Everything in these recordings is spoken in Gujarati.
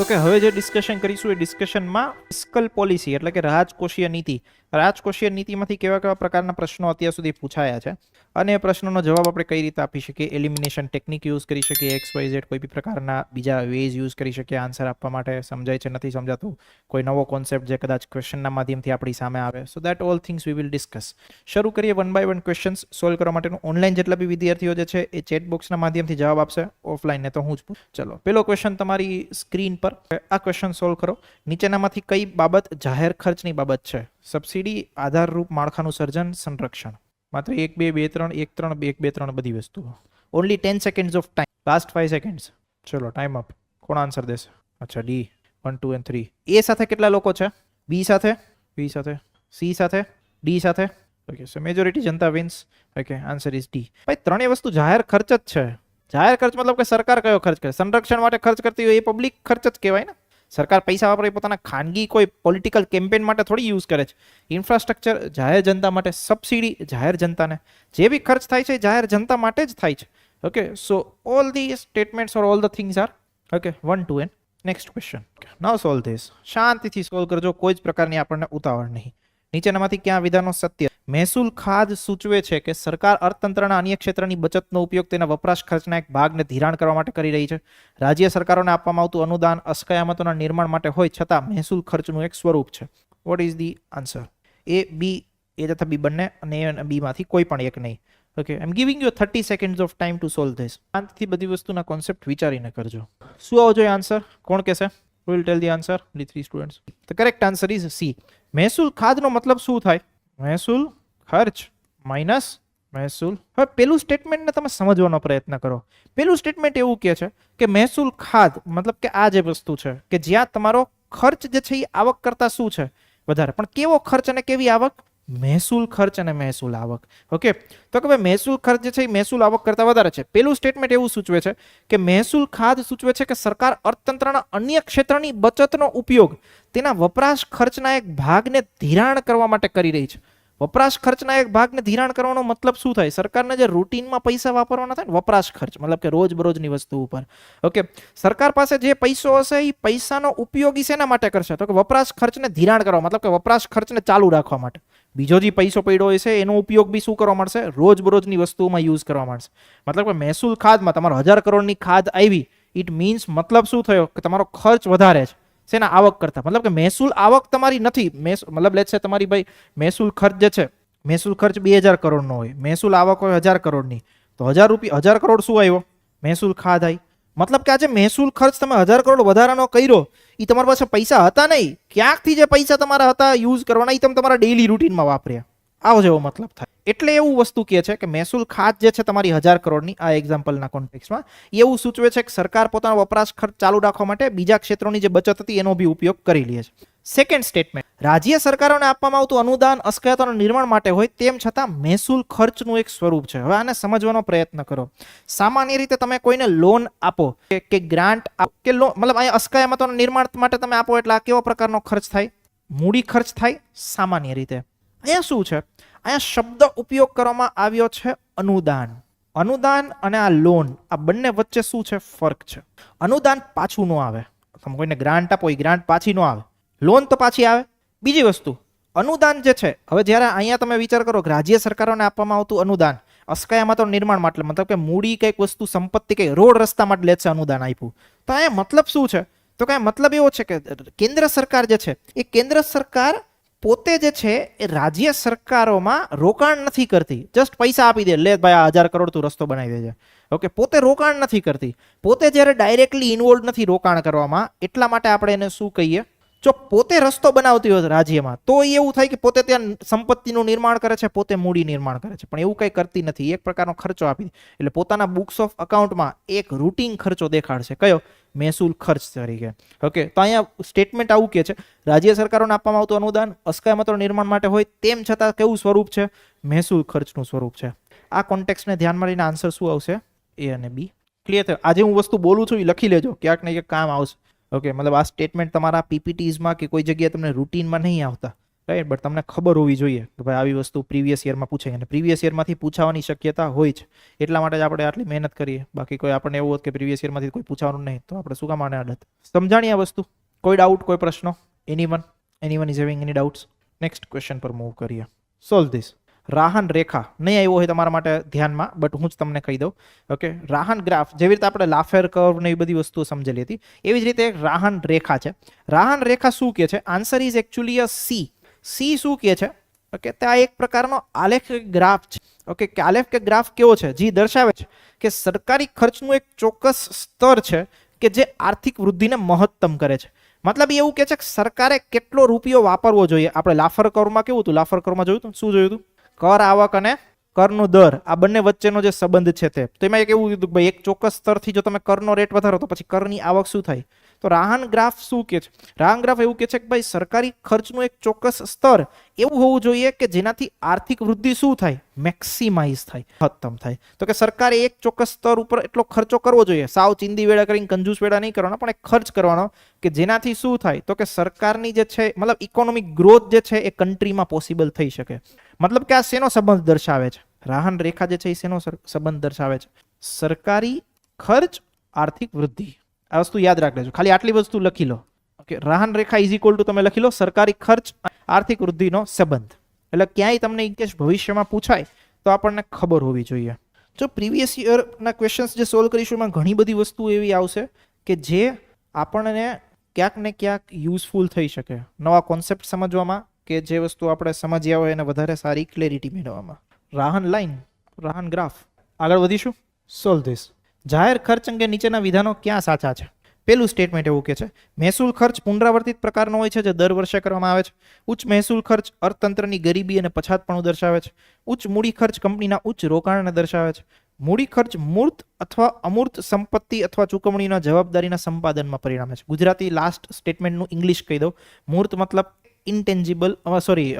તો કે હવે જે ડિસ્કશન કરીશું એ ડિસ્કશનમાં ફિસ્કલ પોલિસી એટલે કે રાજકોષીય નીતિ. રાજકોષીય નીતિમાંથી કેવા કેવા પ્રકારના પ્રશ્નો અત્યાર સુધી પૂછાયા છે? અને એ પ્રશ્નોનો જવાબ આપણે કઈ રીતે આપી શકીએ? એલિમિનેશન ટેકનિક યુઝ કરી શકીએ? એક્સ વાય ઝેડ કોઈ બી પ્રકારના બીજા વેઝ યુઝ કરી શકીએ? આન્સર આપવા માટે સમજાય છે, નથી સમજાતું? કોઈ નવો કોન્સેપ્ટ જે કદાચ ક્વેશ્ચનના માધ્યમથી આપણી સામે આવે? So that all things we will discuss શરૂ કરીએ one by one questions solve કરવા માટેનું. ઓનલાઈન જેટલા બી વિદ્યાર્થીઓ જે છે એ ચેટ બોક્સના માધ્યમથી જવાબ આપશે. ઓફલાઈન ને તો હું જ ચલો. પેલો ક્વેશ્ચન તમારી સ્ક્રીન પર આ ક્વેશ્ચન સોલ્વ કરો. નીચેનામાંથી કઈ બાબત જાહેર ખર્ચની બાબત છે? સબસિડી, આધારરૂપ, માળખાનું સર્જન, સંરક્ષણ. માત્ર એક, બે બે, ત્રણ, એક ત્રણ એક, બે, ત્રણ બધી વસ્તુઓ. Only ten seconds of time last five seconds ચલો ટાઈમ અપ કોણ આન્સર દેશે? અચ્છા D one two and three A સાથે કેટલા લોકો છે? બી સાથે? બી સાથે? સી સાથે? ડી સાથે? Okay so majority Janata wins okay answer is D ભાઈ, ત્રણેય વસ્તુ જાહેર ખર્ચ જ છે. જાહેર ખર્ચ મતલબ કે સરકાર કયો ખર્ચ કરે? સંરક્ષણ માટે ખર્ચ કરતી હોય એ પબ્લિક ખર્ચ જ કહેવાય ને. સરકાર પૈસા વાપરે પોતાના ખાનગી કોઈ પોલિટિકલ કેમ્પેન માટે થોડી યુઝ કરે છે. ઇન્ફ્રાસ્ટ્રક્ચર જાહેર જનતા માટે સબસિડી જાહેર જનતાને. જે બી ખર્ચ થાય છે એ જાહેર જનતા માટે જ થાય છે. Okay so all the statements or all the things are okay one two and next question now solve this શાંતિથી સોલ્વ કરજો. કોઈ જ પ્રકારની આપણને ઉતાવળ નહીં. નીચેનામાંથી ક્યાં વિધાનો સત્ય મહેસૂલ ખાધ સૂચવે છે કે સરકાર અર્થતંત્રના અન્ય ક્ષેત્રની બચતનો ઉપયોગ તેના વપરાશ ખર્ચના એક ભાગને ધિરાણ કરવા માટે કરી રહી છે. રાજ્ય સરકારોને આપવામાં આવતું અનુદાન અસ્કયામતોના નિર્માણ માટે હોય છતાં મહેસૂલ ખર્ચનું એક સ્વરૂપ છે. What is the answer A B A તથા બી બંને અને એ અને બીમાંથી કોઈ પણ એક નહીં. Okay I am giving you thirty seconds of time to solve this શાંતિથી બધી વસ્તુના કોન્સેપ્ટ વિચારીને કરજો. શું આવો જોઈએ આન્સર કોણ કહેશે? Will tell the answer the three students the correct answer is C મહેસૂલ ખાદનો મતલબ શું થાય? મહેસૂલ ખર્ચ માઇનસ મહેસૂલ. હવે પેલું સ્ટેટમેન્ટને તમે સમજવાનો પ્રયત્ન કરો. પેલું સ્ટેટમેન્ટ એવું કહે છે કે મહેસૂલ ખાધ મતલબ કે આ જે વસ્તુ છે કે જ્યાં તમારો ખર્ચ જે છે એ આવક કરતાં શું છે? વધારે. પણ કેવો ખર્ચ અને કેવી આવક? મહેસૂલ ખર્ચ અને મહેસૂલ આવક. ઓકે તો કે ભાઈ મહેસૂલ ખર્ચ જે છે એ મહેસૂલ આવક કરતાં વધારે છે. પેલું સ્ટેટમેન્ટ એવું સૂચવે છે કે મહેસૂલ ખાધ સૂચવે છે કે સરકાર અર્થતંત્રના અન્ય ક્ષેત્રની બચતનો ઉપયોગ તેના વપરાશ ખર્ચના એક ભાગને ધિરાણ કરવા માટે કરી રહી છે. વપરાશ ખર્ચના એક ભાગને ધિરાણ કરવાનો મતલબ શું થાય? સરકારને જે રૂટીનમાં પૈસા વાપરવાના થાય ને, વપરાશ ખર્ચ, મતલબ કે રોજબરોજની વસ્તુ ઉપર. ઓકે સરકાર પાસે જે પૈસો હશે એ પૈસાનો ઉપયોગ શેના માટે કરશે? તો કે વપરાશ ખર્ચને ધિરાણ કરવા, મતલબ કે વપરાશ ખર્ચને ચાલુ રાખવા માટે. બીજો જે પૈસો પડ્યો છે, એનો ઉપયોગ બી શું કરવા મળશે? રોજબરોજની વસ્તુઓમાં યુઝ કરવા મળશે. મતલબ કે મહેસૂલ ખાધમાં તમારો હજાર કરોડની ખાધ આવી. ઇટ મીન્સ મતલબ શું થયો? કે તમારો ખર્ચ વધારે છે. શેના આવક કરતા. મતલબ કે મહેસૂલ આવક તમારી નથી. મતલબ લે છે તમારી ભાઈ મહેસૂલ ખર્ચ જે છે, મહેસૂલ ખર્ચ બે હજાર કરોડનો હોય. મહેસૂલ આવક હોય હજાર કરોડની. તો હજાર રૂપિયા, હજાર કરોડ શું આવ્યો? મહેસૂલ ખાધ આવી મતલબ કે આજે મહેસૂલ ખર્ચ તમે હજાર કરોડ વધારાનો કર્યો એ તમારી પાસે પૈસા હતા નહીં. ક્યાંકથી જે પૈસા તમારા હતા યુઝ કરવાના એ તમે તમારા ડેઇલી રૂટીનમાં વાપર્યા. આવો જેવો મતલબ થાય. એટલે એવું વસ્તુ કહે છે કે મહેસૂલ ખાત જે છે તમારી હજાર કરોડની, આ એક્ઝામ્પલના કોન્ટેક્સમાં એવું સૂચવે છે કે સરકાર પોતાનો વપરાશ ખર્ચ ચાલુ રાખવા માટે બીજા ક્ષેત્રોની જે બચત હતી એનો બી ઉપયોગ કરી લે છે. સેકન્ડ સ્ટેટમેન્ટ રાજ્ય સરકારોને આપવામાં આવતું અનુદાન અસ્કયાતોના નિર્માણ માટે હોય તેમ છતાં મહેસૂલ ખર્ચનું એક સ્વરૂપ છે. હવે આને સમજવાનો પ્રયત્ન કરો. સામાન્ય રીતે તમે કોઈને લોન આપો, કે- ગ્રાન્ટ કે લોન મતલબ અહીંયા અસ્કયામતોના નિર્માણ માટે તમે આપો એટલે આ કેવો પ્રકારનો ખર્ચ થાય? મૂડી ખર્ચ થાય સામાન્ય રીતે. અહીંયા શું છે? અહીંયા શબ્દ ઉપયોગ કરવામાં આવ્યો છે અનુદાન. અનુદાન અને આ લોન આ બંને વચ્ચે શું છે? ફર્ક છે. અનુદાન પાછું ન આવે. તમે કોઈને ગ્રાન્ટ આપો, એ ગ્રાન્ટ પાછી ન આવે. લોન તો પાછી આવે. બીજી વસ્તુ, અનુદાન જે છે, હવે જ્યારે અહીંયા તમે વિચાર કરો કે રાજ્ય સરકારોને આપવામાં આવતું અનુદાન, અસ્કયામતો નિર્માણ માટે મતલબ કે મૂડી કંઈક વસ્તુ, સંપત્તિ કંઈક રોડ રસ્તા માટે લે છે અનુદાન આપ્યું. તો અહીંયા મતલબ શું છે? તો કાંઈ મતલબ એવો છે કે કેન્દ્ર સરકાર જે છે, એ કેન્દ્ર સરકાર પોતે જે છે એ રાજ્ય સરકારોમાં રોકાણ નથી કરતી. જસ્ટ પૈસા આપી દે. લે ભાઈ, આ હજાર કરોડ તું રસ્તો બનાવી દેજે. ઓકે પોતે રોકાણ નથી કરતી. પોતે જ્યારે ડાયરેક્ટલી ઇન્વોલ્વ નથી રોકાણ કરવામાં, એટલા માટે આપણે એને શું કહીએ? જો પોતે રસ્તો બનાવતી હોય રાજ્યમાં તો એવું થાય કે પોતે ત્યાં સંપત્તિનું નિર્માણ કરે છે, પોતે મૂડી નિર્માણ કરે છે. પણ એવું કંઈ કરતી નથી. એક પ્રકારનો ખર્ચો આપી એટલે પોતાના બુક્સ ઓફ અકાઉન્ટમાં એક રૂટીન ખર્ચો દેખાડશે. કયો? મહેસૂલ ખર્ચ તરીકે. ઓકે તો અહીંયા સ્ટેટમેન્ટ આવું કે છે, રાજ્ય સરકારોને આપવામાં આવતું અનુદાન અસ્કયામતો નિર્માણ માટે હોય તેમ છતાં કેવું સ્વરૂપ છે? મહેસૂલ ખર્ચનું સ્વરૂપ છે. આ કોન્ટેક્સને ધ્યાનમાં લઈને આન્સર શું આવશે? એ અને બી ક્લિયર થયો? આજે હું વસ્તુ બોલું છું, એ લખી લેજો. ક્યાંક ને ક્યાંક કામ આવશે. ઓકે મતલબ આ સ્ટેટમેન્ટ તમારા પીપીટીઝમાં કે કોઈ જગ્યાએ તમને રૂટીનમાં નહીં આવતા રાઈટ બટ તમને ખબર હોવી જોઈએ કે ભાઈ આવી વસ્તુ પ્રીવિયસ યરમાં પૂછાય. અને પ્રીવિયસ યરમાંથી પૂછાવાની શક્યતા હોય છે એટલા માટે જ આપણે આટલી મહેનત કરીએ. બાકી કોઈ આપણને એવું હોત કે પ્રીવિયસ યરમાંથી કોઈ પૂછવાનું નહીં, તો આપણે શું કામ આને આડત સમજાણી આ વસ્તુ? કોઈ ડાઉટ કોઈ પ્રશ્નો? Any one any one is having any doubts next question પર મૂવ કરીએ. સોલ્વ ધીસ રાહન રેખા નહીં આવ્યો હોય તમારા માટે ધ્યાનમાં બટ હું જ તમને કહી દઉં. ઓકે રાહન ગ્રાફ, જેવી રીતે આપણે લાફેર કર્વ ને એવી બધી વસ્તુઓ સમજેલી હતી, એવી જ રીતે રાહન રેખા છે. રાહન રેખા શું કહે છે? Answer is actually a C C શું કહે છે? ઓકે તે આ એક પ્રકારનો આલેખ ગ્રાફ છે. ઓકે કે આલેખ કે ગ્રાફ કેવો છે? જે, દર્શાવે છે કે સરકારી ખર્ચનું એક ચોક્કસ સ્તર છે કે જે આર્થિક વૃદ્ધિને મહત્તમ કરે છે. મતલબ એવું કહે છે કે સરકારે કેટલો રૂપિયો વાપરવો જોઈએ? આપણે લાફર કરમાં કેવું હતું? લાફર કરમાં જોયું હતું? શું જોયું હતું? કર, આવક અને કરનો દર. આ બંને વચ્ચેનો જે સંબંધ છે તે. તો એમાં એક એવું કીધું ભાઈ, એક ચોક્કસ સ્તરથી જો તમે કરનો રેટ વધારો, તો પછી કરની આવક શું થાય? તો રાહન ગ્રાફ શું કે છે? રાહન ગ્રાફ એવું કે છે કે ભાઈ, સરકારી ખર્ચનું એક ચોક્કસ સ્તર એવું હોવું જોઈએ કે જેનાથી આર્થિક વૃદ્ધિ શું થાય? મેક્સિમાઇઝ થાય મહત્તમ થાય. તો કે સરકારે એક ચોક્કસ સ્તર ઉપર એટલો ખર્ચો કરવો જોઈએ. સાવ ચિંદી વેળા કરીને, કંજૂસ વેળા નહીં કરવાનો, પણ એક ખર્ચ કરવાનો કે જેનાથી શું થાય? તો કે સરકારની જે છે, મતલબ ઇકોનોમિક ગ્રોથ જે છે, એ કન્ટ્રીમાં પોસિબલ થઈ શકે. મતલબ કે આ શેનો સંબંધ દર્શાવે છે? રાહન રેખા જે છે, એ શેનો સંબંધ દર્શાવે છે? સરકારી ખર્ચ, આર્થિક વૃદ્ધિ. આ વસ્તુ યાદ રાખજો. ખાલી આટલી વસ્તુ લખી લો. ઓકે રાહન રેખા ઇઝ ઇક્વલ ટુ તમે લખી લો, સરકારી ખર્ચ, આર્થિક વૃદ્ધિનો સંબંધ. એટલે ક્યાંય તમને ઇન કેસ ભવિષ્યમાં પૂછાય, તો આપણને ખબર હોવી જોઈએ. જો પ્રીવિયસ યરના ક્વેશ્ચન્સ જે સોલ્વ કરીશું, એમાં ઘણી બધી વસ્તુ એવી આવશે કે જે આપણને ક્યાંક ને ક્યાંક યુઝફુલ થઈ શકે. નવા કોન્સેપ્ટ સમજવામાં કે જે વસ્તુ આપણે સમજ્યા હોય એને વધારે સારી ક્લેરિટી મેળવવામાં. રાહન લાઈન રાહન ગ્રાફ આગળ વધીશું. સોલ્વ ધીસ જાહેર ખર્ચ અંગે નીચેના વિધાનો ક્યાં સાચા છે? પેલું સ્ટેટમેન્ટ એવું કે છે, મહેસૂલ ખર્ચ પુનરાવર્તિત પ્રકારનો હોય છે જે દર વર્ષે કરવામાં આવે છે. ઉચ્ચ મહેસૂલ ખર્ચ અર્થતંત્રની ગરીબી અને પછાતપણું દર્શાવે છે. ઉચ્ચ મૂડી ખર્ચ કંપનીના ઉચ્ચ રોકાણને દર્શાવે છે. મૂડી ખર્ચ મૂર્ત અથવા અમૂર્ત સંપત્તિ અથવા ચૂકવણીના જવાબદારીના સંપાદનમાં પરિણામે છે. ગુજરાતી લાસ્ટ સ્ટેટમેન્ટનું ઇંગ્લિશ કહી દઉં. મૂર્ત મતલબ ઇન્ટેન્જિબલ સોરી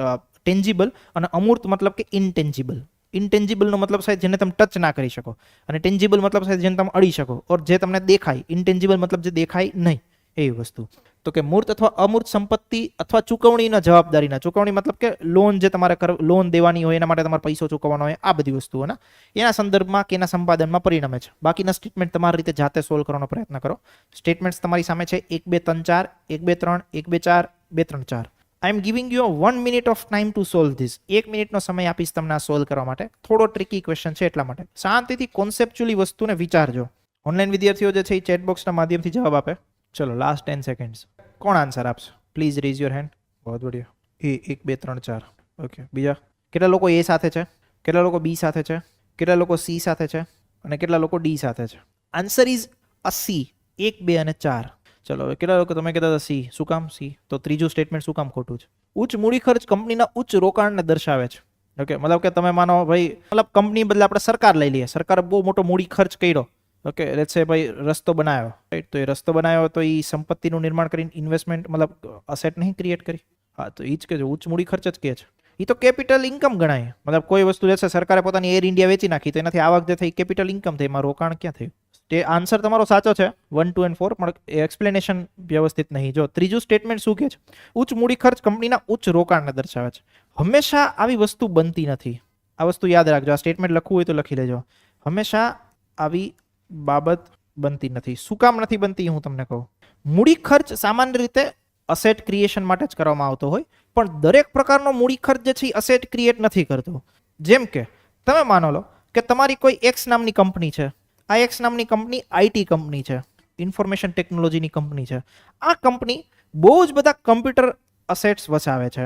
ટેન્જિબલ અને અમૂર્ત મતલબ કે ઇન્ટેન્જિબલ ઇન્ટેન્જિબલનો મતલબ સાહેબ જેને તમે ટચ ના કરી શકો. અને ટેન્જિબલ મતલબ સાહેબ જેને તમે અડી શકો. ઓર જે તમને દેખાય ઇન્ટેન્જિબલ મતલબ જે દેખાય નહીં, એવી વસ્તુ. તો કે મૂર્ત અથવા અમૂર્ત સંપત્તિ અથવા ચૂકવણીના જવાબદારીના, ચૂકવણી મતલબ કે લોન જે તમારે લોન દેવાની હોય, એના માટે તમારે પૈસો ચૂકવવાનો હોય, આ બધી વસ્તુઓના એના સંદર્ભમાં કે એના સંપાદનમાં પરિણમે છે. બાકીના સ્ટેટમેન્ટ તમારી રીતે જાતે સોલ્વ કરવાનો પ્રયત્ન કરો. સ્ટેટમેન્ટ્સ તમારી સામે છે. એક, બે, ત્રણ, ચાર, એક, બે, ત્રણ, એક, બે, ચાર, બે, ત્રણ, ચાર. I am giving you one minute of time to solve this એક મિનિટનો સમય આપીશ તમને આ સોલ્વ કરવા માટે. થોડો ટ્રિકી ક્વેશ્ચન છે એટલા માટે. શાંતિથી કોન્સેપ્ચ્યુઅલી વસ્તુને વિચારજો. ઓનલાઈન વિદ્યાર્થીઓ જે છે એ ચેટબોક્સના માધ્યમથી જવાબ આપે. ચલો લાસ્ટ ટેન સેકન્ડ્સ કોણ આન્સર આપશે? પ્લીઝ રેઝ યોર હેન્ડ બહુ બઢિયા. એ એક, બે, ત્રણ, ચાર. ઓકે બીજા? કેટલા લોકો એ સાથે છે? કેટલા લોકો બી સાથે છે? કેટલા લોકો સી સાથે છે? અને કેટલા લોકો ડી સાથે છે? આન્સર ઇઝ અસી એક, બે અને ચાર. ચલો, હવે કેટલા લોકો તમે કહેતા હતા સી? શું કામ? સી? તો ત્રીજું સ્ટેટમેન્ટ શું કામ ખોટું છે? ઉચ્ચ મૂડી ખર્ચ કંપનીના ઉચ્ચ રોકાણને દર્શાવે છે. ઓકે મતલબ કે તમે માનો ભાઈ, મતલબ કંપની બદલે આપણે સરકાર લઈ લઈએ. સરકારે બહુ મોટો મૂડી ખર્ચ કર્યો. ઓકે લેટ્સ સે ભાઈ રસ્તો બનાવ્યો. રાઈટ તો એ રસ્તો બનાવ્યો, તો એ સંપત્તિનું નિર્માણ કરીને ઇન્વેસ્ટમેન્ટ મતલબ અસેટ નહીં ક્રિએટ કરી. હા, તો એ જ કે ઉચ્ચ મૂડી ખર્ચ જ કે છે. એ તો કેપિટલ ઇન્કમ ગણાય. મતલબ કોઈ વસ્તુ લેશે સરકારે પોતાની એર ઇન્ડિયા વેચી નાખી, તો એનાથી આવક જે થઈ કેપિટલ ઇન્કમ થઈ, એમાં રોકાણ ક્યાં થયું? તે આન્સર તમારો સાચો છે. વન ટુ એન્ડ ફોર પણ એક્સપ્લેનેશન વ્યવસ્થિત નહીં. જો ત્રીજું સ્ટેટમેન્ટ શું કહે છે? ઉચ્ચ મૂડી ખર્ચ કંપનીના ઉચ્ચ રોકાણને દર્શાવે છે. હંમેશા આવી વસ્તુ બનતી નથી. આ વસ્તુ યાદ રાખજો. આ સ્ટેટમેન્ટ લખવું હોય તો લખી લેજો. હંમેશા આવી બાબત બનતી નથી. શું કામ નથી બનતી? હું તમને કહું. મૂડી ખર્ચ સામાન્ય રીતે અસેટ ક્રિએશન માટે જ કરવામાં આવતો હોય, પણ દરેક પ્રકારનો મૂડી ખર્ચ જે છે અસેટ ક્રિએટ નથી કરતો. જેમ કે, તમે માનો લો કે તમારી કોઈ એક્સ નામની કંપની છે. આ એક્સ નામની કંપની આઈટી કંપની છે. ઇન્ફોર્મેશન ટેકનોલોજીની કંપની છે. આ કંપની બહુ જ બધા કમ્પ્યુટર અસેટ્સ વસાવે છે.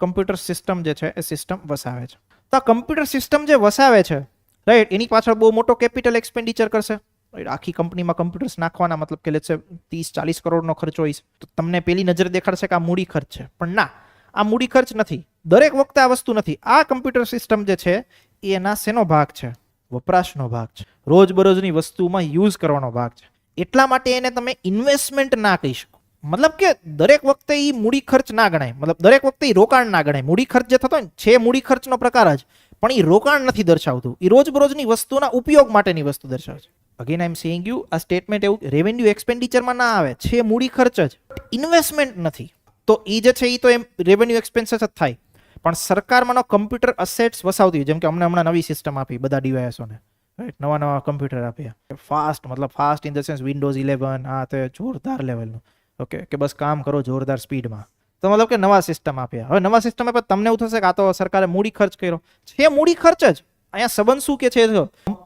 કમ્પ્યુટર સિસ્ટમ જે છે એ સિસ્ટમ વસાવે છે. તો આ કમ્પ્યુટર સિસ્ટમ જે વસાવે છે રાઈટ એની પાછળ બહુ મોટો કેપિટલ એક્સપેન્ડિચર કરશે? આખી કંપનીમાં કમ્પ્યુટર્સ નાખવાના મતલબ કે લેટ્સ ત્રીસ ચાલીસ કરોડનો ખર્ચો હોય, તો તમને પેલી નજર દેખાડશે કે આ મૂડી ખર્ચ છે. પણ ના, આ મૂડી ખર્ચ નથી. દરેક વખતે આ વસ્તુ નથી. આ કમ્પ્યુટર સિસ્ટમ જે છે, એ એના શેનો ભાગ છે? વપરાશનો ભાગ છે. રોજબરોજની વસ્તુમાં યુઝ કરવાનો ભાગ છે. એટલા માટે એને તમે ઇન્વેસ્ટમેન્ટ ના કહી શકો. મતલબ કે દરેક વખતે એ મૂડી ખર્ચ ના ગણાય. મતલબ દરેક વખતે એ રોકાણ ના ગણાય. મૂડી ખર્ચ જે થતો હોય છે મૂડી ખર્ચનો પ્રકાર જ, પણ એ રોકાણ નથી દર્શાવતું. એ રોજબરોજની વસ્તુના ઉપયોગ માટેની વસ્તુ દર્શાવે છે. Again I am saying you આ સ્ટેટમેન્ટ એવું રેવન્યુ એક્સપેન્ડિચરમાં ના આવે. છે મૂડી ખર્ચ જ. ઇન્વેસ્ટમેન્ટ નથી. તો એ જે છે એ તો એમ રેવન્યુ એક્સપેન્સ જ થાય. પણ સરકાર માનો કમ્પ્યુટર અસેટ્સ વસાવતી જેમ કે અમને હમણાં નવી સિસ્ટમ આપી બધા ડિવાઇસોને રાઈટ નવા નવા કમ્પ્યુટર આપ્યા. ફાસ્ટ મતલબ fast in the sense Windows eleven આ તે જોરદાર લેવલનું ઓકે કે બસ કામ કરો જોરદાર સ્પીડમાં તો મતલબ કે નવા સિસ્ટમ આપ્યા. હવે નવા સિસ્ટમ આપ્યા તમને એવું થશે કે આ તો સરકારે મૂડી ખર્ચ કર્યો. છે મૂડી ખર્ચ જ. અહીંયા સંબંધ શું કે છે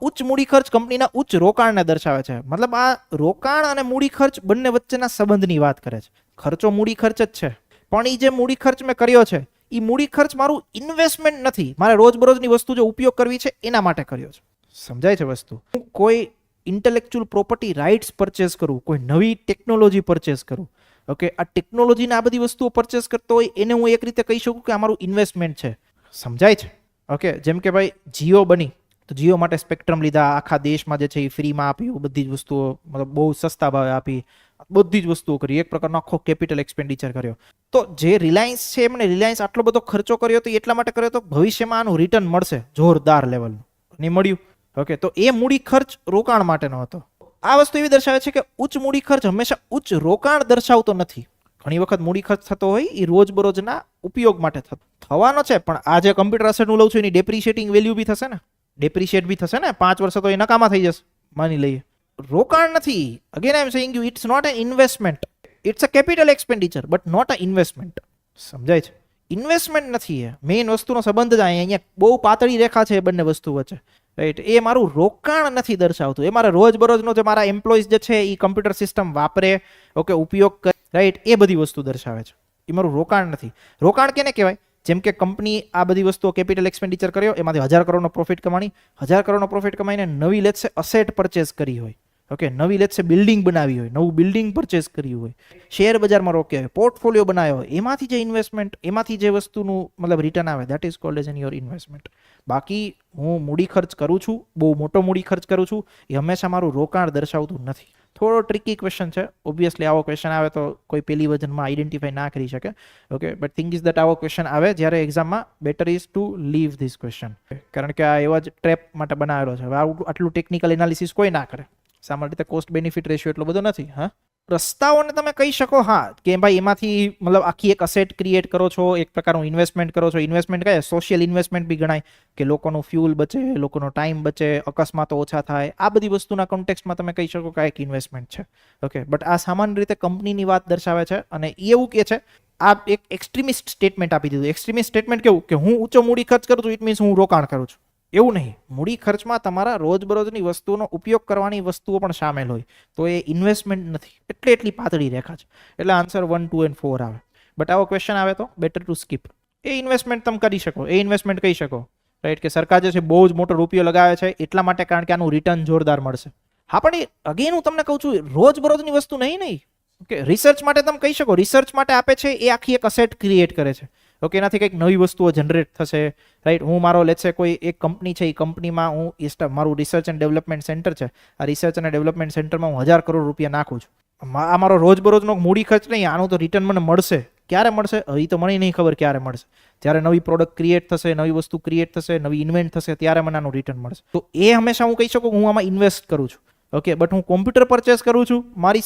ઉચ્ચ મૂડી ખર્ચ કંપનીના ઉચ્ચ રોકાણને દર્શાવે છે. મતલબ આ રોકાણ અને મૂડી ખર્ચ બંને વચ્ચેના સંબંધની વાત કરે છે. ખર્ચો મૂડી ખર્ચ જ છે. પણ એ જે મૂડી ખર્ચ મેં કર્યો છે એ મૂડી ખર્ચ મારું ઇન્વેસ્ટમેન્ટ નથી. મારે રોજબરોજની વસ્તુ જો ઉપયોગ કરવી છે, એના માટે કર્યો છે. સમજાય છે વસ્તુ? હું કોઈ ઇન્ટેલેક્ચ્યુઅલ પ્રોપર્ટી રાઇટ્સ પરચેસ કરું, કોઈ નવી ટેકનોલોજી પરચેસ કરું ઓકે આ ટેકનોલોજીને આ બધી વસ્તુઓ પરચેસ કરતો હોય, એને હું એક રીતે કહી શકું કે આ મારું ઇન્વેસ્ટમેન્ટ છે. સમજાય છે? ઓકે જેમ કે ભાઈ, જીઓ બની, તો જીઓ માટે સ્પેક્ટ્રમ લીધા, આખા દેશમાં જે છે એ ફ્રીમાં આપ્યું બધી જ વસ્તુઓ, મતલબ બહુ સસ્તા ભાવે આપી બધી જ વસ્તુઓ કરી. એક પ્રકારનો આખો કેપિટલ એક્સપેન્ડિચર કર્યો. તો જે રિલાયન્સ છે એમણે રિલાયન્સ આટલો બધો ખર્ચો કર્યો તો એટલા માટે કર્યો તો ભવિષ્યમાં આનું રિટર્ન મળશે જોરદાર લેવલનું નહીં મળ્યું. ઓકે તો એ મૂડી ખર્ચ રોકાણ માટેનો હતો. આ વસ્તુ એવી દર્શાવે છે કે ઉચ્ચ મૂડી ખર્ચ હંમેશા ઉચ્ચ રોકાણ દર્શાવતો નથી. ઘણી વખત મૂડી ખર્ચ થતો હોય એ રોજબરોજના ઉપયોગ માટે થવાનો છે, પણ આ જે કમ્પ્યુટર અસેટ હું લઉં છું એની ડેપ્રિશિએટિંગ વેલ્યુ બી થશે ને? ડેપ્રિશિએટ બી થશે ને? પાંચ વર્ષ તો એ નકામા થઈ જશે. માની લઈએ. રોકાણ નથી. Again I am saying you it's not an investment it's a capital expenditure but not a investment સમજાય છે? ઇન્વેસ્ટમેન્ટ નથી એ. મેઇન વસ્તુનો સંબંધ જ અહીંયા બહુ પાતળી રેખા છે બંને વસ્તુ વચ્ચે. રાઈટ એ મારું રોકાણ નથી દર્શાવતું. એ મારા રોજબરોજનો જે મારા એમ્પ્લોઈઝ જે છે એ કમ્પ્યુટર સિસ્ટમ વાપરે, ઓકે, ઉપયોગ કરે. રાઈટ એ બધી વસ્તુ દર્શાવે છે. એ મારું રોકાણ નથી. રોકાણ કેને કહેવાય? જેમ કે કંપની આ બધી વસ્તુઓ કેપિટલ એક્સપેન્ડિચર કર્યો, એમાંથી હજાર કરોડનો પ્રોફિટ કમાણી, હજાર કરોડનો પ્રોફિટ કમાઈને નવી લેટ્સે અસેટ પરચેસ કરી હોય. ઓકે નવી લેટ્સ બિલ્ડિંગ બનાવી હોય, નવું બિલ્ડિંગ પરચેસ કર્યું હોય શેર બજારમાં રોક્યા હોય પોર્ટફોલિયો બનાવ્યો હોય, એમાંથી જે ઇન્વેસ્ટમેન્ટ એમાંથી જે વસ્તુનું મતલબ રિટર્ન આવે that is called as an your investment બાકી હું મૂડી ખર્ચ કરું છું, બહુ મોટો મૂડી ખર્ચ કરું છું, એ હંમેશા મારું રોકાણ દર્શાવતું નથી. થોડો ટ્રિકી ક્વેશ્ચન છે ઓબ્વિયસલી આવો ક્વેશ્ચન આવે તો કોઈ પેલી વજનમાં આઈડેન્ટિફાઈ ના કરી શકે. Okay but think is that આવો ક્વેશ્ચન આવે જ્યારે એક્ઝામમાં better is to leave this question કારણ કે આ એવા જ ટ્રેપ માટે બનાવેલો છે. હવે આટલું ટેકનિકલ એનાલિસિસ કોઈ ના કરે. સામાન્ય રીતે કોસ્ટ બેનિફિટ રેશિયો એટલો બધો નથી, હા? રસ્તાઓને તમે કહી શકો, હા, કે ભાઈ એમાંથી મતલબ આખી એક અસેટ ક્રિએટ કરો છો, એક પ્રકારનું ઇન્વેસ્ટમેન્ટ કરો છો. ઇન્વેસ્ટમેન્ટ કહે સોશિયલ ઇન્વેસ્ટમેન્ટ બી ગણાય, કે લોકોનું ફ્યુલ બચે, લોકોનો ટાઈમ બચે, અકસ્માતો ઓછા થાય. આ બધી વસ્તુના કોન્ટેક્સમાં તમે કહી શકો કે એક ઇન્વેસ્ટમેન્ટ છે. ઓકે બટ આ સામાન્ય રીતે કંપનીની વાત દર્શાવે છે અને એવું કે છે, આ એક એક્સ્ટ્રીમિસ્ટ સ્ટેટમેન્ટ આપી દીધું. એક્સ્ટ્રીમિસ્ટ સ્ટેટમેન્ટ કેવું? કે હું ઊંચો મૂડી ખર્ચ કરું છું ઇટ મીન્સ હું રોકાણ કરું છું. એવું નહીં. મૂડી ખર્ચમાં તમારા રોજબરોજની વસ્તુઓનો ઉપયોગ કરવાની વસ્તુઓ પણ સામેલ હોય. તો એ ઇન્વેસ્ટમેન્ટ નથી. એટલે એટલી પાતળી રેખા છે. એટલે answer one two and four આવે. બટ આવો ક્વેશ્ચન આવે તો? બેટર ટુ સ્કીપ એ ઇન્વેસ્ટમેન્ટ તમે કરી શકો. એ ઇન્વેસ્ટમેન્ટ કહી શકો. રાઈટ કે સરકાર જે છે બહુ જ મોટો રૂપિયો લગાવે છે. એટલા માટે કારણ કે આનું રિટર્ન જોરદાર મળશે. હા, પણ એ અગેન હું તમને કહું છું રોજબરોજની વસ્તુ નહીં નહીં. ઓકે રિસર્ચ માટે તમે કહી શકો. રિસર્ચ માટે આપે છે એ આખી એક અસેટ ક્રિએટ કરે છે. ઓકે એનાથી કંઈક નવી વસ્તુઓ જનરેટ થશે રાઈટ હું મારો લેટ્સે કોઈ એક કંપની છે, એ કંપનીમાં હું એ સ્ટા- મારું રિસર્ચ એન્ડ ડેવલપમેન્ટ સેન્ટર છે. આ રિસર્ચ અને ડેવલપમેન્ટ સેન્ટરમાં હું હજાર કરોડ રૂપિયા નાખું છું. આ મારો રોજબરોજનો મૂડી ખર્ચ નહીં, આનું તો રિટર્ન મને મળશે. ક્યારે મળશે? એ તો મને નહીં ખબર ક્યારે મળશે. જ્યારે નવી પ્રોડક્ટ ક્રિએટ થશે, નવી વસ્તુ ક્રિએટ થશે, નવી ઇન્વેન્ટ થશે, ત્યારે મને આનું રિટર્ન મળશે. તો એ હંમેશા હું કહી શકું હું આમાં ઇન્વેસ્ટ કરું છું. ઓકે બટ હું કોમ્પ્યુટર પરચેસ કરું છું, મારી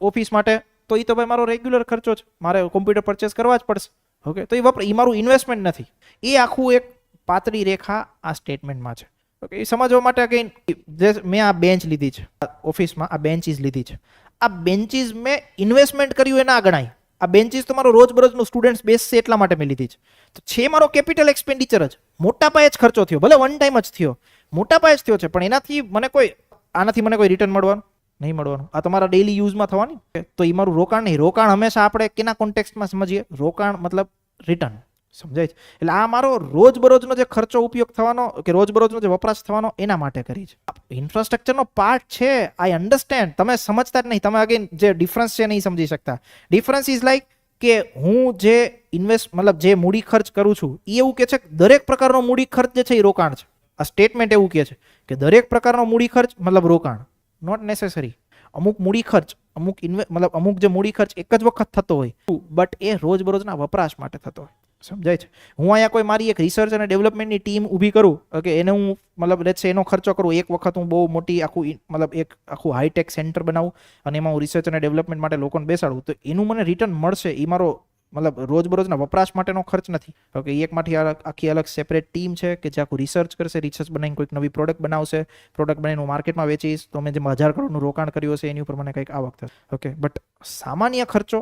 ઓફિસ માટે, તો એ તો ભાઈ મારો રેગ્યુલર ખર્ચો છે મારે કોમ્પ્યુટર પરચેસ કરવા જ પડશે. ઓકે તો એ વપરાય એ મારું ઇન્વેસ્ટમેન્ટ નથી. એ આખું એક પાતળી રેખા આ સ્ટેટમેન્ટમાં છે. ઓકે એ સમજવા માટે જે મેં આ બેન્ચ લીધી છે ઓફિસમાં આ બેન્ચીસ લીધી છે. આ બેન્ચીસ મેં ઇન્વેસ્ટમેન્ટ કર્યું એ ના ગણાય આ બેન્ચીસ તો મારો રોજબરોજનું સ્ટુડન્ટ્સ બેસશે એટલા માટે મેં લીધી છે. તો છે મારો કેપિટલ એક્સપેન્ડિચર જ. મોટા પાયે જ ખર્ચો થયો. ભલે વન ટાઈમ જ થયો. મોટા પાયે જ થયો છે, પણ એનાથી મને કોઈ આનાથી મને કોઈ રિટર્ન મળવાનું? નહીં મળવાનું. આ તમારા ડેઈલી યુઝમાં થવાની? તો એ મારું રોકાણ નહીં. રોકાણ હંમેશા આપણે કેના કોન્ટેક્સમાં સમજીએ? રોકાણ મતલબ રિટર્ન સમજાય છે? એટલે આ મારો રોજબરોજનો જે ખર્ચો ઉપયોગ થવાનો કે રોજબરોજનો જે વપરાશ થવાનો એના માટે કરી છે. ઇન્ફ્રાસ્ટ્રક્ચરનો પાર્ટ છે. આઈ અન્ડરસ્ટેન્ડ તમે સમજતા જ નહીં. તમે અગેન જે ડિફરન્સ છે નહીં સમજી શકતા. ડિફરન્સ ઇઝ લાઈક કે હું જે ઇન્વેસ્ટ મતલબ જે મૂડી ખર્ચ કરું છું એ એવું કે છે કે દરેક પ્રકારનો મૂડી ખર્ચ જે છે એ રોકાણ છે. આ સ્ટેટમેન્ટ એવું કહે છે કે દરેક પ્રકારનો મૂડી ખર્ચ મતલબ રોકાણ. નોટ નેસેસરી અમુક મૂડી ખર્ચ, અમુક ઇન્વે મતલબ અમુક જે મૂડી ખર્ચ એક જ વખત થતો હોય બટ એ રોજબરોજના વપરાશ માટે થતો હોય. સમજાય છે? હું અહીંયા કોઈ મારી એક રિસર્ચ અને ડેવલપમેન્ટની ટીમ ઊભી કરું કે એને હું, મતલબ લેટ્સ એનો ખર્ચો કરું, એક વખત હું બહુ મોટી આખું મતલબ એક આખું હાઈટેક સેન્ટર બનાવું, અને એમાં હું રિસર્ચ અને ડેવલપમેન્ટ માટે લોકોને બેસાડું, તો એનું મને રિટર્ન મળશે એ મારો મતલબ રોજબરોજના વપરાશ માટેનો ખર્ચ નથી. ઓકે એકમાંથી અલગ, આખી અલગ સેપરેટ ટીમ છે કે જે આખું રિસર્ચ કરશે રિસર્ચ બનાવીને કોઈક નવી પ્રોડક્ટ બનાવશે પ્રોડક્ટ બનાવીને હું માર્કેટમાં વેચીશ, તો મેં જેમ હજાર કરોડનું રોકાણ કર્યું હશે, એની ઉપર મને કંઈક આવક થશે. ઓકે બટ સામાન્ય ખર્ચો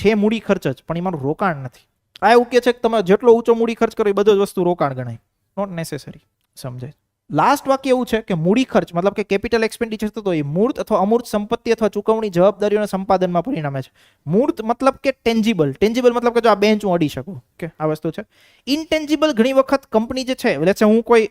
છે મૂડી ખર્ચ જ, પણ એ મારું રોકાણ નથી. આ એવું કે છે કે તમે જેટલો ઊંચો મૂડી ખર્ચ કરો, એ બધો જ વસ્તુ રોકાણ ગણાય. નોટ નેસેસરી સમજાય? લાસ્ટ વાક્ય એવું છે કે મૂડી ખર્ચ, મતલબ કે કેપિટલ એક્સપેન્ડિચર થતો એ મૂર્ત અથવા અમૂર્ત સંપત્તિ અથવા ચૂકવણી જવાબદારીઓના સંપાદનમાં પરિણમે છે. મૂર્ત મતલબ કે ટેન્જિબલ ટેન્જિબલ મતલબ કે જો આ બેન્ચ હું અડી શકું. કે આ વસ્તુ છે. ઇનટેન્જિબલ ઘણી વખત કંપની જે છે એટલે હું કોઈ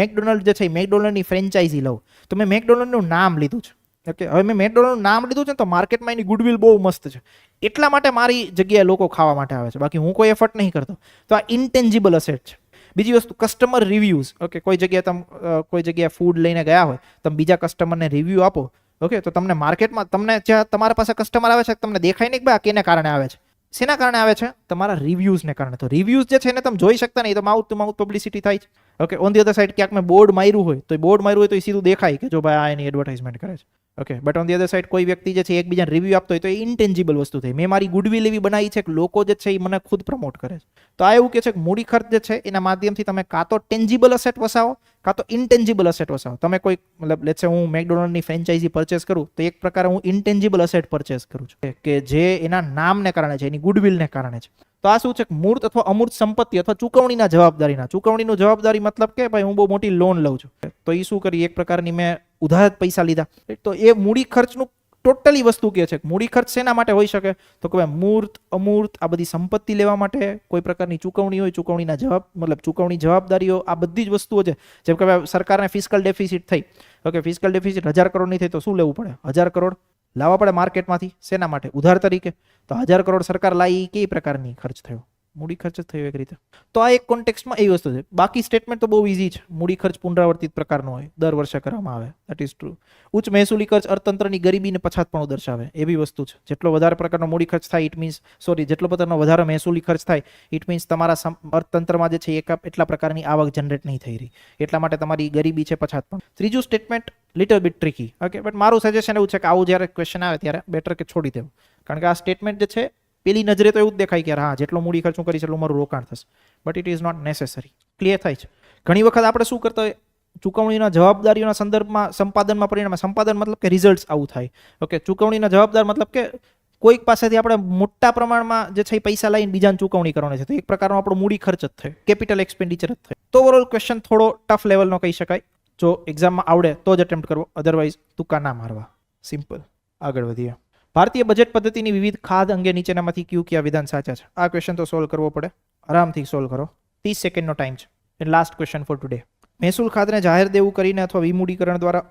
મેકડોનલ્ડ જે છે મેકડોનલ્ડની ફ્રેન્ચાઇઝી લઉં, તો મેં મેકડોનલ્ડનું નામ લીધું છે. ઓકે, હવે મેં મેકડોનલ્ડનું નામ લીધું છે તો માર્કેટમાં એની ગુડવિલ બહુ મસ્ત છે. એટલા માટે મારી જગ્યાએ લોકો ખાવા માટે આવે છે. બાકી હું કોઈ એફર્ટ નહીં કરતો. તો આ ઇન્ટેન્જિબલ અસેટ છે. બીજી વસ્તુ કસ્ટમર રિવ્યૂઝ ઓકે કોઈ જગ્યાએ તમે કોઈ જગ્યાએ ફૂડ લઈને ગયા હોય, તમે બીજા કસ્ટમરને રિવ્યૂ આપો. ઓકે તો તમને માર્કેટમાં તમને જ્યાં તમારા પાસે કસ્ટમર આવે છે, તમને દેખાય નહીં કે ભાઈ કેને કારણે આવે છે. શેના કારણે આવે છે? તમારા રિવ્યૂઝને કારણે. તો રિવ્યૂઝ જે છે એને તમે જોઈ શકતા નહીં તો માઉથ ટુ માઉથ પબ્લિસિટી થાય છે okay on the other side ક્યાંક મેં બોર્ડ માર્યું હોય, તો બોર્ડ માર્યું હોય તો એ સીધું દેખાય કે જો ભાઈ આ એની એડવર્ટાઇઝમેન્ટ કરે છે. Okay but on the other side કોઈ વ્યક્તિ જે છે, એકબીજાને રિવ્યૂ આપતો હોય તો એ ઇન્ટેન્જિબલ વસ્તુ થઈ મેં મારી ગુડવિલ એવી બનાવી છે કે લોકો જે છે એ મને ખુદ પ્રમોટ કરે છે. તો આ એવું કે છે કે મૂડી ખર્ચ જે છે, એના માધ્યમથી તમે કાં તો ટેન્જિબલ અસેટ વસાવો, કાં તો ઇન્ટેન્જિબલ અસેટ વસાવો. તમે કોઈ, મતલબ લેટ્સ હું મેકડોનલ્ડની ફ્રેન્ચાઇઝી પરચેસ કરું, તો એક પ્રકારે હું ઇન્ટેન્જિબલ અસેટ પરચેસ કરું છું. કે જે એના નામને કારણે છે, એની ગુડવિલને કારણે છે. તો આ શું છે મૂર્ત અથવા અમૂર્ત સંપત્તિ અથવા ચૂકવણીના જવાબદારીના, ચૂકવણીનું જવાબદારી મતલબ કે ભાઈ હું બહુ મોટી લોન લઉં છું. તો એ શું કરી? એક પ્રકારની મેં ઉધાર પૈસા લીધા. તો એ મૂડી ખર્ચનું ટોટલી વસ્તુ કે છે મૂડી ખર્ચ શેના માટે હોઈ શકે? તો કે ભાઈ મૂર્ત, અમૂર્ત, આ બધી સંપત્તિ લેવા માટે કોઈ પ્રકારની ચૂકવણી હોય, ચૂકવણીના જવાબ, મતલબ ચૂકવણી જવાબદારીઓ, આ બધી જ વસ્તુઓ છે. જેમ કે સરકારને ફિસ્કલ ડેફિસિટ થઈ. ઓકે ફિસ્કલ ડેફિસિટ હજાર કરોડની થઈ તો શું લેવું પડે? હજાર કરોડ લાવવા પડે માર્કેટમાંથી. શેના માટે? ઉધાર તરીકે. તો હજાર કરોડ સરકાર લાવી કઈ પ્રકારની ખર્ચ થયો. મૂડી ખર્ચ જ થયો એક રીતે. તો આ એક કોન્ટેક્સમાં એવી વસ્તુ છે. બાકી સ્ટેટમેન્ટ તો બહુ ઇઝી છે. મૂડી ખર્ચ પુનરાવર્તિત પ્રકારનો હોય. દર વર્ષે કરવામાં આવે. દેટ ઇઝ ટ્રુ ઉચ્ચ મહેસૂલી ખર્ચ અર્થતંત્રની ગરીબીને પછાતપણું દર્શાવે. એવી વસ્તુ છે. જેટલો વધારે પ્રકારનો મૂડી ખર્ચ થાય ઇટ મીન્સ સોરી જેટલો પ્રકારનો વધારે મહેસૂલી ખર્ચ થાય ઇટ મીન્સ તમારા અર્થતંત્રમાં જે છે એક એટલા પ્રકારની આવક જનરેટ નહીં થઈ રહી. એટલા માટે તમારી ગરીબી છે, પછાતપણ. ત્રીજું statement little bit tricky okay but મારું સજેશન એવું છે કે આવું જ્યારે ક્વેશ્ચન આવે ત્યારે બેટર કે છોડી દેવું. કારણ કે આ સ્ટેટમેન્ટ જે છે પેલી નજરે તો એવું જ દેખાય કે હા, જેટલો મૂડી ખર્ચું કરીશ, એટલું મારું રોકાણ થશે. But it is not necessary clear થાય છે. ઘણી વખત આપણે શું કરતા હોય? ચૂકવણીના જવાબદારીઓના સંદર્ભમાં, સંપાદનમાં પરિણામે, સંપાદન મતલબ કે રિઝલ્ટ આવું થાય. ઓકે ચૂકવણીના જવાબદાર મતલબ કે કોઈક પાસેથી આપણે મોટા પ્રમાણમાં જે છે પૈસા લઈને બીજાને ચૂકવણી કરવાની છે. તો એક પ્રકારનો આપણો મૂડી ખર્ચ જ થાય. કેપિટલ એક્સપેન્ડિચર જ થાય. તો ઓવરઓલ ક્વેશ્ચન થોડો ટફ લેવલનો કહી શકાય. જો એક્ઝામમાં આવડે તો જ અટેમ્પ્ટ કરવો. અધરવાઇઝ તુકા ના મારવા. સિમ્પલ આગળ વધીએ. ભારતીય બજેટ પદ્ધતિની વિવિધ ખાદ અંગે નીચેનામાંથી કયું કયા વિધાન સાચા છે? આ ક્વેશ્ચન તો સોલ્વ કરવો પડે. આરામથી સોલ્વ કરો. ત્રીસ સેકન્ડનો ટાઈમ છે. લાસ્ટ ક્વેશ્ચન ફોર ટુડે મહેસૂલ ખાતને જાહેર દેવું કરીને અથવા વિમૂડીકરણ દ્વારા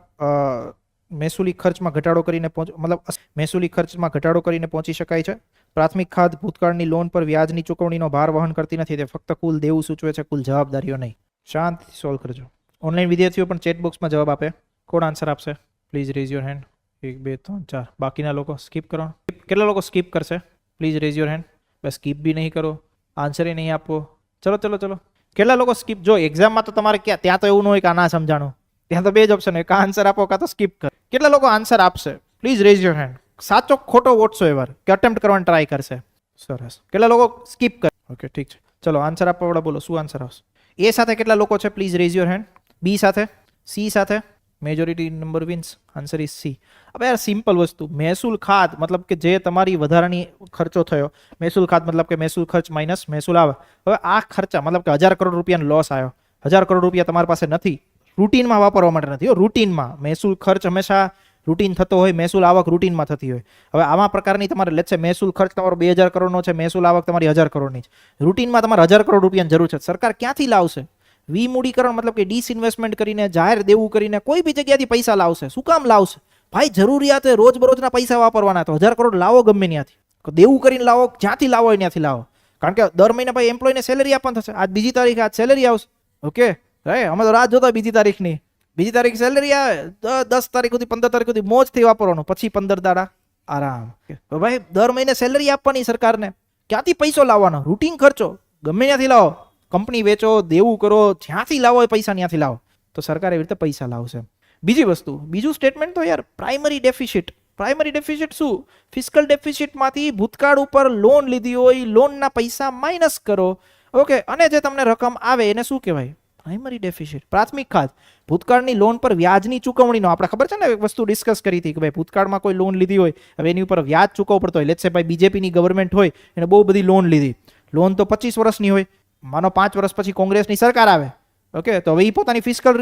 મહેસૂલી ખર્ચમાં ઘટાડો કરીને પહોંચ, મતલબ મહેસૂલી ખર્ચમાં ઘટાડો કરીને પહોંચી શકાય છે? પ્રાથમિક ખાધ ભૂતકાળની લોન પર વ્યાજની ચૂકવણીનો ભાર વહન કરતી નથી, તે ફક્ત કુલ દેવું સૂચવે છે, કુલ જવાબદારીઓ નહીં. શાંતિથી સોલ્વ કરજો. ઓનલાઈન વિદ્યાર્થીઓ પણ ચેટ બોક્સમાં જવાબ આપે. કોણ આન્સર આપશે. પ્લીઝ રેઝ યોર હેન્ડ એક બે ત્રણ ચાર બાકીના લોકો સ્કીપ કરો કેટલા લોકો સ્કીપ કરશે પ્લીઝ રેઝ યોર હેન્ડ બસ સ્કીપ બી નહીં કરો આન્સર એ નહીં આપવો ચલો ચલો ચલો કેટલા લોકો સ્કીપ જો એક્ઝામમાં તો તમારે ક્યાં ત્યાં તો એવું ન હોય કે આ ના સમજાણું ત્યાં તો બે જ ઓપ્શન હોય કાં આન્સર આપો કાં તો સ્કીપ કર કેટલા લોકો આન્સર આપશે પ્લીઝ રેઝ યોર હેન્ડ સાચો ખોટો વોટ્સો એવર કે અટેમ્પ્ટ કરવાની ટ્રાય કરશે સરસ કેટલા લોકો સ્કીપ કરે ઓકે ઠીક છે ચલો આન્સર આપવા વાળા બોલો શું આન્સર આવશે એ સાથે કેટલા લોકો છે please raise your hand B સાથે સી સાથે majority number wins answer is C હવે યાર સિમ્પલ વસ્તુ મહેસૂલ ખાત મતલબ કે જે તમારી વધારાની ખર્ચો થયો મહેસૂલ ખાત મતલબ કે મહેસૂલ ખર્ચ માઇનસ મહેસૂલ આવે હવે આ ખર્ચા મતલબ કે હજાર કરોડ રૂપિયાનો લોસ આવ્યો હજાર કરોડ રૂપિયા તમારી પાસે નથી રૂટીનમાં વાપરવા માટે નથી. હો રૂટીનમાં મહેસૂલ ખર્ચ હંમેશા રૂટીન થતો હોય મહેસૂલ આવક રૂટીનમાં થતી હોય. હવે આવા પ્રકારની તમારે લેટ છે મહેસૂલ ખર્ચ તમારો બે હજાર કરોડનો છે મહેસૂલ આવક તમારી હજાર કરોડની છે. રૂટીનમાં તમારે હજાર કરોડ રૂપિયાની જરૂર છે. સરકાર ક્યાંથી લાવશે? વિમૂડીકરણ મતલબ કે ડિસઇન્વેસ્ટમેન્ટ કરીને, જાહેર દેવું કરીને કોઈ બી જગ્યાથી પૈસા લાવશે. શું કામ લાવશે? ભાઈ, જરૂરિયાત રોજબરોજના પૈસા વાપરવાના તો હજાર કરોડ લાવો ગમે ત્યાંથી. દેવું કરીને લાવો, જ્યાંથી લાવો હોય ત્યાંથી લાવો. કારણ કે દર મહિને ભાઈ એમ્પ્લોયને સેલેરી આપવાની થશે. આજ બીજી તારીખે આજ સેલેરી આવશે. ઓકે હે, અમે તો રાત જોતા બીજી તારીખની. બીજી તારીખ સેલેરી આવે દસ તારીખ સુધી, પંદર તારીખ સુધી મોજથી વાપરવાનું. પછી પંદર દાડા. આરામ. ભાઈ, દર મહિને સેલરી આપવાની સરકારને. ક્યાંથી પૈસો લાવવાનો? રૂટીન ખર્ચો. ગમે ત્યાંથી લાવો. કંપની વેચો, દેવું કરો, જ્યાંથી લાવો એ પૈસા ત્યાંથી લાવો. તો સરકાર એવી રીતે પૈસા લાવશે. બીજી વસ્તુ, બીજું સ્ટેટમેન્ટ તો યાર પ્રાઇમરી ડેફિસિટ પ્રાઇમરી ડેફિસિટ શું? ફિસ્કલ ડેફિસિટમાંથી ભૂતકાળ ઉપર લોન લીધી હોય લોનના પૈસા માઇનસ કરો. ઓકે અને જે તમને રકમ આવે એને શું કહેવાય? પ્રાઇમરી ડેફિસિટ પ્રાથમિક ખાત. ભૂતકાળની લોન પર વ્યાજની ચૂકવણીનો, આપણે ખબર છે ને, એક વસ્તુ ડિસ્કસ કરી હતી કે ભાઈ, ભૂતકાળમાં કોઈ લોન લીધી હોય, હવે એની ઉપર વ્યાજ ચૂકવવું પડતો હોય. લેટ્સ ભાઈ બીજેપીની ગવર્મેન્ટ હોય, એને બહુ બધી લોન લીધી. લોન તો પચીસ વર્ષની હોય. માનો પાંચ વર્ષ પછી કોંગ્રેસની સરકાર આવે ઓકે તો હવે એ પોતાની ફિસ્કલ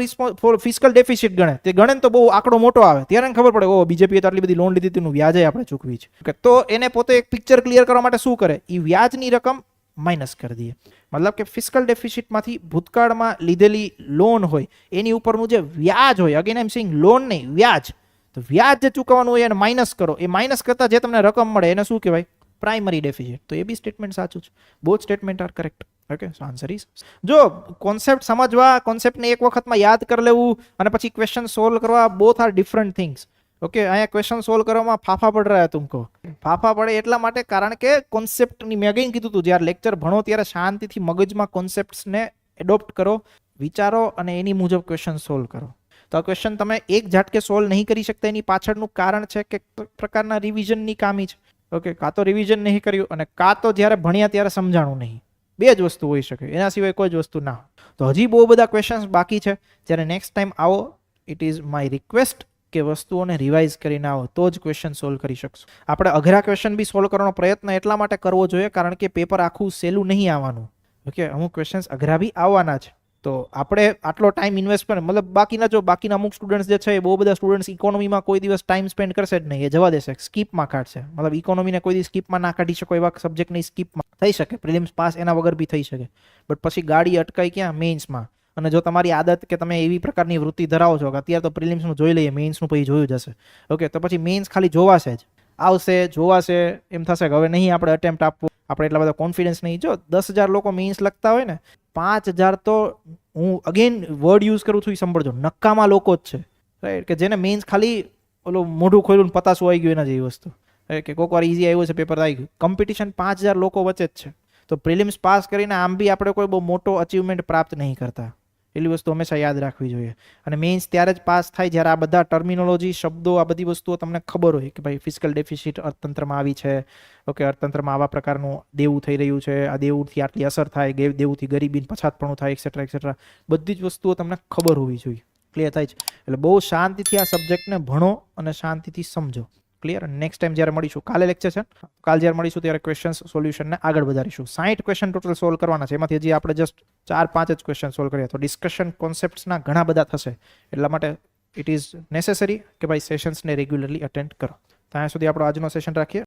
ફિસ્કલ ડેફિસિટ ગણે. તે ગણે તો બહુ આંકડો મોટો આવે. ત્યારે ખબર પડે ઓ બીજેપીએ તો આટલી બધી લોન લીધી, તેનું વ્યાજે આપણે ચૂકવી છે. ઓકે તો એને પોતે એક પિક્ચર ક્લિયર કરવા માટે શું કરે? એ વ્યાજની રકમ માઇનસ કરી દઈએ મતલબ કે ફિસ્કલ ડેફિસિટમાંથી ભૂતકાળમાં લીધેલી લોન હોય, એની ઉપરનું જે વ્યાજ હોય અગેન એમ સિંગ લોન નહીં, વ્યાજ. તો વ્યાજ જે ચૂકવવાનું હોય એને માઇનસ કરો. એ માઇનસ કરતાં જે તમને રકમ મળે, એને શું કહેવાય? પ્રાઇમરી ડેફિસિટ તો એ બી સ્ટેટમેન્ટ સાચું છે. Both statements are correct okay so answer is જો કોન્સેપ્ટ સમજવા કોન્સેપ્ટને એક વખતમાં યાદ કરી લેવું અને પછી ક્વેશ્ચન સોલ્વ કરવા both are different things okay અહીંયા ક્વેશ્ચન સોલ્વ કરવામાં ફાફા પડ રહ્યા તુમકો ફાફા પડે એટલા માટે કારણ કે કોન્સેપ્ટની મેં કીધું હતું જ્યારે લેક્ચર ભણો ત્યારે શાંતિથી મગજમાં કોન્સેપ્ટ્સને એડોપ્ટ કરો, વિચારો અને એની મુજબ ક્વેશ્ચન સોલ્વ કરો. તો આ ક્વેશ્ચન તમે એક ઝાટકે સોલ્વ નહીં કરી શકતા, એની પાછળનું કારણ છે કે પ્રકારના રિવિઝનની કામી છે. ઓકે કાં તો રિવિઝન નહીં કર્યું અને કાં તો જ્યારે ભણ્યા ત્યારે સમજાણું નહીં. બે જ વસ્તુ હોઈ શકે. એના સિવાય કોઈ જ વસ્તુ ના તો હજી બહુ બધા ક્વેશ્ચન્સ બાકી છે. જ્યારે નેક્સ્ટ ટાઈમ આવો ઇટ ઇઝ માય રિક્વેસ્ટ કે વસ્તુઓને રિવાઇઝ કરીને આવો. તો જ ક્વેશ્ચન સોલ્વ કરી શકશો. આપણે અઘરા ક્વેશ્ચન બી સોલ્વ કરવાનો પ્રયત્ન એટલા માટે કરવો જોઈએ કારણ કે પેપર આખું સહેલું નહીં આવવાનું. ઓકે અમુક ક્વેશ્ચન્સ અઘરા બી આવવાના છે. તો આપણે આટલો ટાઈમ ઇન્વેસ્ટ કરે મતલબ બાકીના જો, બાકીના અમુક સ્ટુડન્ટ્સ જે છે એ બહુ બધા સ્ટુડન્ટ્સ ઇકોનોમીમાં કોઈ દિવસ ટાઈમ સ્પેન્ડ કરશે જ નહીં. એ જવા દેશે. સ્કીપમાં કાઢશે. મતલબ ઇકોનોમીને કોઈ દિવસ સ્કીપમાં ના કાઢી શકો એવા સબ્જેક્ટની સ્કીપમાં થઈ શકે. પ્રિલિમ્સ પાસ એના વગર બી થઈ શકે. બટ પછી ગાડી અટકાઈ ક્યાં? મેઇન્સમાં. અને જો તમારી આદત કે તમે એવી પ્રકારની વૃત્તિ ધરાવો છો કે અત્યારે તો પ્રિલિમ્સનું જોઈ લઈએ, મેઇન્સનું પછી જોયું જશે ઓકે તો પછી મેઇન્સ ખાલી જોવાશે જ. આવશે, જોવાશે, એમ થશે કે હવે નહીં આપણે અટેમ્પ્ટ આપવું. આપણે એટલા બધા કોન્ફિડન્સ નહીં. જો દસ હજાર લોકો મેઇન્સ લખતા હોય ને, પાંચ હજાર તો હું અગેન વર્ડ યુઝ કરું છું એ સાંભળજો. નક્કામાં લોકો જ છે. રાઈટ કે જેને મેઇન્સ ખાલી ઓલું મોઢું ખોલ્યું પતાસું આવી ગયું એના જેવી વસ્તુ? કે કોઈક વાર ઇઝી આવ્યું છે પેપર આવી ગયું કોમ્પિટિશન પાંચ હજાર લોકો વચ્ચે જ છે. તો પ્રિલિમ્સ પાસ કરીને આમ બી આપણે કોઈ બહુ મોટો અચીવમેન્ટ પ્રાપ્ત નહીં કરતા. એટલી વસ્તુ હંમેશા યાદ રાખવી જોઈએ. અને મેઇન્સ ત્યારે જ પાસ થાય જ્યારે આ બધા ટર્મિનોલોજી શબ્દો, આ બધી વસ્તુઓ તમને ખબર હોય કે ભાઈ ફિઝિકલ ડેફિસિટ અર્થતંત્રમાં આવી છે. ઓકે, અર્થતંત્રમાં આવા પ્રકારનું દેવું થઈ રહ્યું છે. આ દેવુંથી આટલી અસર થાય, ગે- દેવુંથી ગરીબી પછાતપણું થાય એક્સેટ્રા એક્સેટ્રા બધી જ વસ્તુઓ તમને ખબર હોવી જોઈએ. ક્લિયર થાય છે. એટલે બહુ શાંતિથી આ સબ્જેક્ટને ભણો અને શાંતિથી સમજો. ક્લિયર નેક્સ્ટ ટાઈમ જ્યારે મળીશું, કાલે લેક્ચર છે. કાલ જ્યારે મળીશું ત્યારે ક્વેશ્ચન સોલ્યુશનને આગળ વધારીશું. સાઠ ક્વેશ્ચન ટોટલ સોલ્વ કરવાના છે. એમાંથી હજી આપણે જસ્ટ ચાર, પાંચ જ ક્વેશ્ચન સોલ્વ કરીએ તો ડિસ્કશન કોન્સેપ્ટ્સના ઘણા બધા થશે. એટલા માટે ઇટ ઇઝ નેસેસરી કે ભાઈ સેશન્સને રેગ્યુલરલી અટેન્ડ કરો. ત્યાં સુધી આપણો આજનો સેશન રાખીએ.